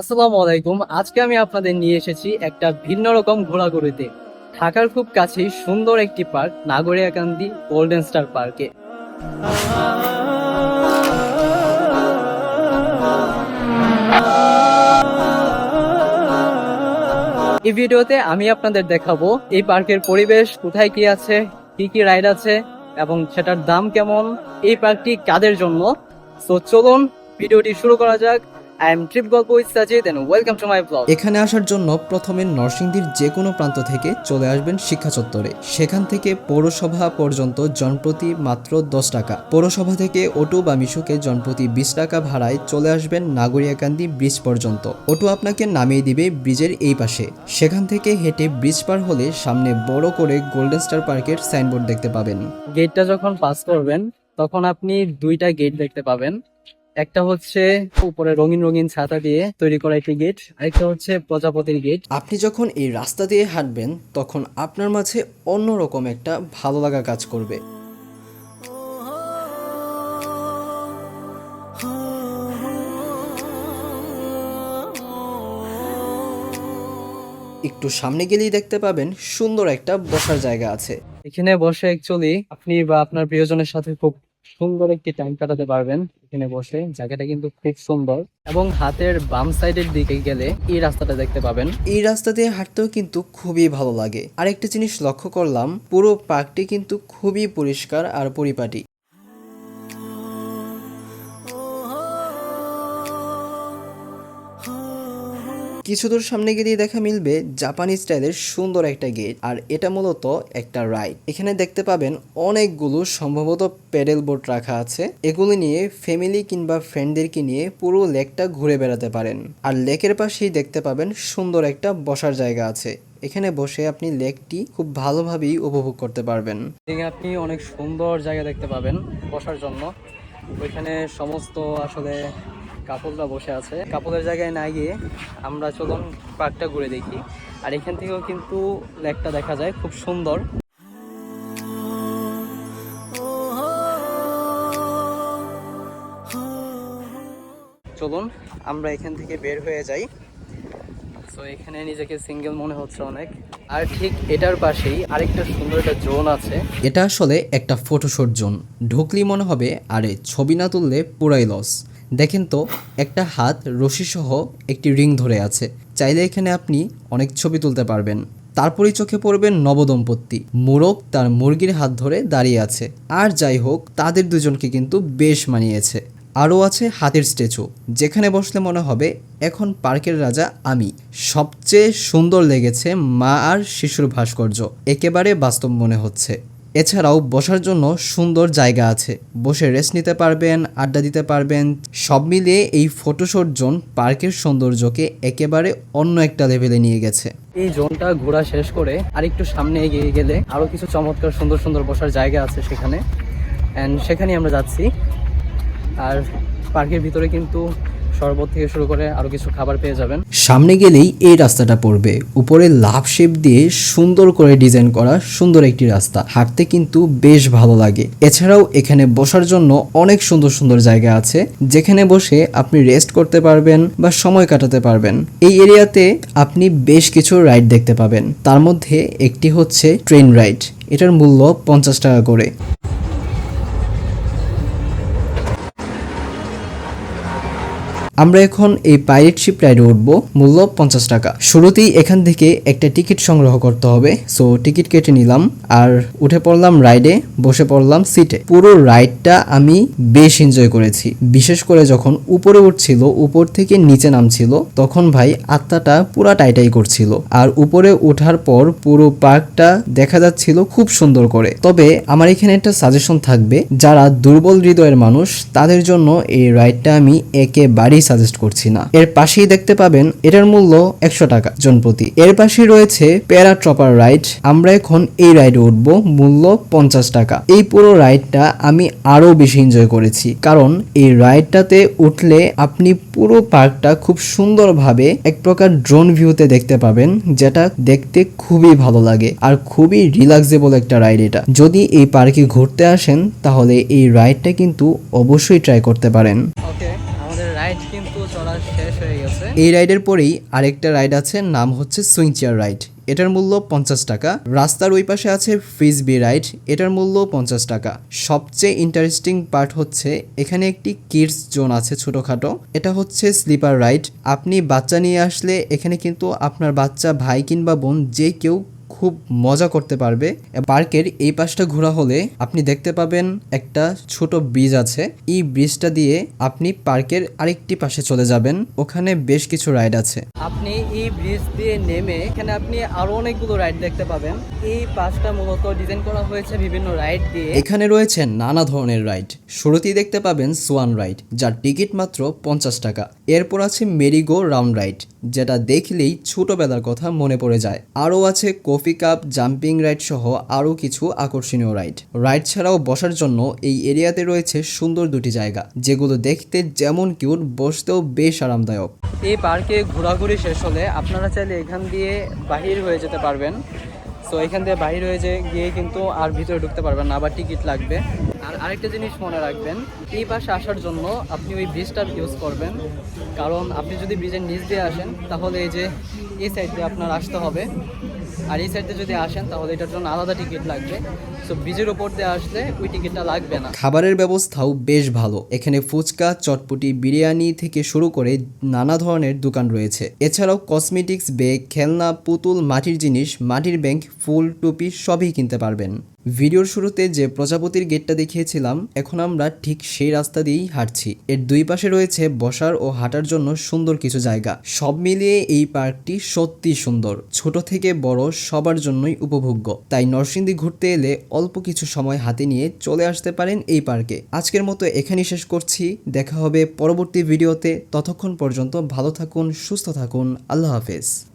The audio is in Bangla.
আসসালামু আলাইকুম। আজকে আমি আপনাদের নিয়ে এসেছি একটা ভিন্ন রকম ঘোরাঘুরিতে। ঢাকার খুব কাছেই সুন্দর একটি পার্ক নাগরিয়াকান্দি গোল্ডেন স্টার পার্কে। এই ভিডিওতে আমি আপনাদের দেখাবো এই পার্কের পরিবেশ, কোথায় কি আছে, কি কি রাইড আছে, এবং সেটার দাম কেমন, এই পার্কটি কাদের জন্য। তো চলুন, ভিডিওটি শুরু করা যাক। আই এম ট্রিপ গল্প with Sajid and welcome to my blog এখানে আসার জন্য প্রথমে নরসিংদীর যে কোনো প্রান্ত থেকে চলে আসবেন শিক্ষা চত্বরে। সেখান থেকে পৌরসভা পর্যন্ত জনপ্রতি মাত্র দশ টাকা। পৌরসভা থেকে অটো বা মিশুকে জনপ্রতি বিশ টাকা ভাড়ায় চলে আসবেন নাগরিয়াকান্দি ব্রিজ পর্যন্ত। অটো আপনাকে নামিয়ে দিবে ব্রিজের এই পাশে। সেখান থেকে হেঁটে ব্রিজ পার হলে সামনে বড় করে গোল্ডেন স্টার পার্কের সাইনবোর্ড দেখতে পাবেন। গেটটা যখন পাস করবেন তখন আপনি দুইটা গেট দেখতে পাবেন। একটা হচ্ছে উপরে রঙিন রঙিন ছাতা দিয়ে তৈরি করা একটি গেট আরেকটা হচ্ছে প্রজাপতির গেট। আপনি যখন এই রাস্তা দিয়ে হাঁটবেন তখন আপনার মাঝে অন্যরকম একটা ভালো লাগা কাজ করবে। একটু সামনে গেলেই দেখতে পাবেন সুন্দর একটা বসার জায়গা আছে। এখানে বসে অ্যাকচুয়ালি আপনি বা আপনার প্রিয়জনের সাথে খুব সুন্দর একটি টাইম কাটাতে পারবেন এখানে বসে। জায়গাটা কিন্তু খুব সুন্দর। এবং হাতের বাম সাইডের দিকে গেলে এই রাস্তাটা দেখতে পাবেন। এই রাস্তা দিয়ে হাঁটতেও কিন্তু খুবই ভালো লাগে। আরেকটা জিনিস লক্ষ্য করলাম, পুরো পার্কটি কিন্তু খুবই পরিষ্কার আর পরিপাটি। কিছু দূর সামনে গেলেই দেখা মিলবে জাপানি স্টাইলের সুন্দর একটা গেট, আর এটা মূলত একটা রাইড। এখানে দেখতে পাবেন অনেকগুলো সম্ভবত প্যাডেল বোর্ড রাখা আছে। এগুলি নিয়ে ফ্যামিলি কিংবা ফ্রেন্ডদেরকে নিয়ে পুরো লেকটা ঘুরে বেড়াতে পারেন। আর লেকের পাশেই দেখতে পাবেন সুন্দর একটা বসার জায়গা আছে। এখানে বসে আপনি লেকটি খুব ভালোভাবেই উপভোগ করতে পারবেন। আপনি অনেক সুন্দর জায়গা দেখতে পাবেন বসার জন্য। ওইখানে সমস্ত আসলে কাপড়রা বসে আছে। কাপড়ের জায়গায় না গিয়ে আমরা চলুন পার্কটা ঘুরে দেখি। আর এখান থেকেও কিন্তু লেকটা দেখা যায়, খুব সুন্দর। চলুন, আমরা এখান থেকে বের হয়ে যাই। তো এখানে নিজেকে সিঙ্গেল মনে হচ্ছে অনেক। আর ঠিক এটার পাশেই আরেকটা সুন্দর একটা জোন আছে। এটা আসলে একটা ফটোশুট জোন ঢুকলি মনে হবে, আরে ছবি না তুললে পুরাই লস দেখেন তো, একটা হাত রশি সহ একটি রিং ধরে আছে। চাইলে এখানে আপনি অনেক ছবি তুলতে পারবেন। তারপরেই চোখে পড়বেন নবদম্পতি। মোরগ তার মুরগির হাত ধরে দাঁড়িয়ে আছে। আর যাই হোক, তাদের দুজনকে কিন্তু বেশ মানিয়েছে। আরও আছে হাতের স্ট্যাচু। যেখানে বসলে মনে হবে, এখন পার্কের রাজা আমি। সবচেয়ে সুন্দর লেগেছে মা আর শিশুর ভাস্কর্য। একেবারে বাস্তব মনে হচ্ছে। এছাড়াও বসার জন্য সুন্দর জায়গা আছে। বসে রেস্ট নিতে পারবেন, আড্ডা দিতে পারবেন। সব মিলিয়ে এই ফটোশুট জোন পার্কের সৌন্দর্যকে একেবারে অন্য একটা লেভেলে নিয়ে গেছে। এই জোনটা ঘোরা শেষ করে আর একটু সামনে এগিয়ে গেলে আরও কিছু চমৎকার, সুন্দর সুন্দর বসার জায়গা আছে সেখানে। অ্যান্ড সেখানে আমরা যাচ্ছি। আর পার্কের ভিতরে কিন্তু শরবত থেকে শুরু করে আরও কিছু খাবার পেয়ে যাবেন। সামনে গেলেই এই রাস্তাটা পড়বে। উপরে লাভ শেপ দিয়ে সুন্দর করে ডিজাইন করা সুন্দর একটি রাস্তা। হাঁটতে কিন্তু বেশ ভালো লাগে। এছাড়াও এখানে বসার জন্য অনেক সুন্দর সুন্দর জায়গা আছে। যেখানে বসে আপনি রেস্ট করতে পারবেন বা সময় কাটাতে পারবেন। এই এরিয়াতে আপনি বেশ কিছু রাইড দেখতে পাবেন। তার মধ্যে একটি হচ্ছে ট্রেন রাইড এটার মূল্য পঞ্চাশ টাকা করে। আমরা এখন এই পাইরেট শিপ রাইডে উঠবো, মূল্য পঞ্চাশ টাকা। শুরুতেই এখান থেকে একটা টিকিট সংগ্রহ করতে হবে। সো টিকিট কেটে নিলাম। আর উঠে পড়লাম রাইডে বসে পড়লাম সিটে পুরো রাইডটা আমি বেশ এনজয় করেছি। বিশেষ করে যখন উপরে উঠছিল, উপর থেকে নিচে নামছিল, তখন ভাই আত্মাটা পুরা টাইটাই করছিল। আর উপরে ওঠার পর পুরো পার্কটা দেখা যাচ্ছিল খুব সুন্দর করে। তবে আমার এখানে একটা সাজেশন থাকবে, যারা দুর্বল হৃদয়ের মানুষ, তাদের জন্য এই রাইডটা আমি একেবারেই সাজেস্ট করছি না। এর পাশেই দেখতে পাবেন এটার মূল্য একশো টাকা জনপ্রতি। এর পাশে রয়েছে প্যারা ট্রপার রাইড। আমরা এখন এই রাইডে উঠবো, মূল্য পঞ্চাশ টাকা। এই পুরো রাইডটা আমি আরও বেশি এনজয় করেছি। কারণ এই রাইডটাতে উঠলে আপনি পুরো পার্কটা খুব সুন্দরভাবে এক প্রকার ড্রোন ভিউতে দেখতে পাবেন, যেটা দেখতে খুবই ভালো লাগে আর খুবই রিল্যাক্সেবল একটা রাইড এটা। যদি এই পার্কে ঘুরতে আসেন, তাহলে এই রাইডটা কিন্তু অবশ্যই ট্রাই করতে পারেন। ওকে এই রাইডের পরেই আরেকটা রাইড আছে, নাম হচ্ছে সুইং চেয়ার রাইড। এটার মূল্য পঞ্চাশ টাকা। রাস্তার ওই পাশে আছে ফ্রিজবি রাইড, এটার মূল্য পঞ্চাশ টাকা। সবচেয়ে ইন্টারেস্টিং পার্ট হচ্ছে, এখানে একটি কিডস জোন আছে ছোটোখাটো। এটা হচ্ছে স্লিপার রাইড আপনি বাচ্চা নিয়ে আসলে এখানে কিন্তু আপনার বাচ্চা, ভাই কিংবা বোন যে কেউ খুব মজা করতে পারবে। পার্কের এই পাশটা ঘোরা হলে আপনি দেখতে পাবেন একটা ছোট ব্রিজ আছে। এই ব্রিজটা দিয়ে আপনি পার্কের আরেকটি পাশে চলে যাবেন। ওখানে বেশ কিছু রাইড আছে। আপনি এই ব্রিজ দিয়ে নেমে এখানে আপনি আরও অনেকগুলো রাইড দেখতে পাবেন। এই পাশটা মূলত ডিজাইন করা হয়েছে বিভিন্ন রাইড দিয়ে। এখানে রয়েছে নানা ধরনের রাইড। শুরুতেই দেখতে পাবেন সোয়ান রাইড যার টিকিট মাত্র পঞ্চাশ টাকা। এরপর আছে মেরিগো রাউন্ড রাইড যেটা দেখলেই ছোটবেলার কথা মনে পড়ে যায়। আরও আছে কফি কাপ, জাম্পিং রাইড সহ আরও কিছু আকর্ষণীয় রাইড। রাইড ছাড়াও বসার জন্য এই এরিয়াতে রয়েছে সুন্দর দুটি জায়গা, যেগুলো দেখতে যেমন কিউট, বসতেও বেশ আরামদায়ক। এই পার্কে ঘোরাঘুরি শেষ হলে আপনারা চাইলে এখান দিয়ে বাহির হয়ে যেতে পারবেন। সো এখান দিয়ে বাহির হয়ে যে গিয়ে কিন্তু আর ভিতরে ঢুকতে পারবেন না, আবার টিকিট লাগবে। আর আরেকটা জিনিস মনে রাখবেন, এই পাশে আসার জন্য আপনি ওই ব্রিজটা ইউজ করবেন। কারণ আপনি যদি ব্রিজের নিচ দিয়ে আসেন, তাহলে এই যে এই সাইড দিয়ে আপনার আসতে হবে। আর এই সাইডে যদি আসেন, তাহলে এটার জন্য আলাদা টিকিট লাগবে। সো ব্রিজের ওপর দিয়ে আসলে ওই টিকিটটা লাগবে না। খাবারের ব্যবস্থাও বেশ ভালো। এখানে ফুচকা, চটপটি, বিরিয়ানি থেকে শুরু করে নানা ধরনের দোকান রয়েছে। এছাড়াও কসমেটিক্স ব্যাগ খেলনা, পুতুল, মাটির জিনিস, মাটির ব্যাংক, ফুল, টুপি সবই কিনতে পারবেন। ভিডিওর শুরুতে যে প্রজাপতির গেটটা দেখিয়েছিলাম, এখন আমরা ঠিক সেই রাস্তা দিয়েই হাঁটছি। এর দুই পাশে রয়েছে বসার ও হাঁটার জন্য সুন্দর কিছু জায়গা। সব মিলিয়ে এই পার্কটি সত্যি সুন্দর। ছোট থেকে বড় সবার জন্যই উপভোগ্য। তাই নরসিংদী ঘুরতে এলে অল্প কিছু সময় হাতে নিয়ে চলে আসতে পারেন এই পার্কে। আজকের মতো এখানেই শেষ করছি। দেখা হবে পরবর্তী ভিডিওতে। ততক্ষণ পর্যন্ত ভালো থাকুন, সুস্থ থাকুন। আল্লাহ হাফেজ।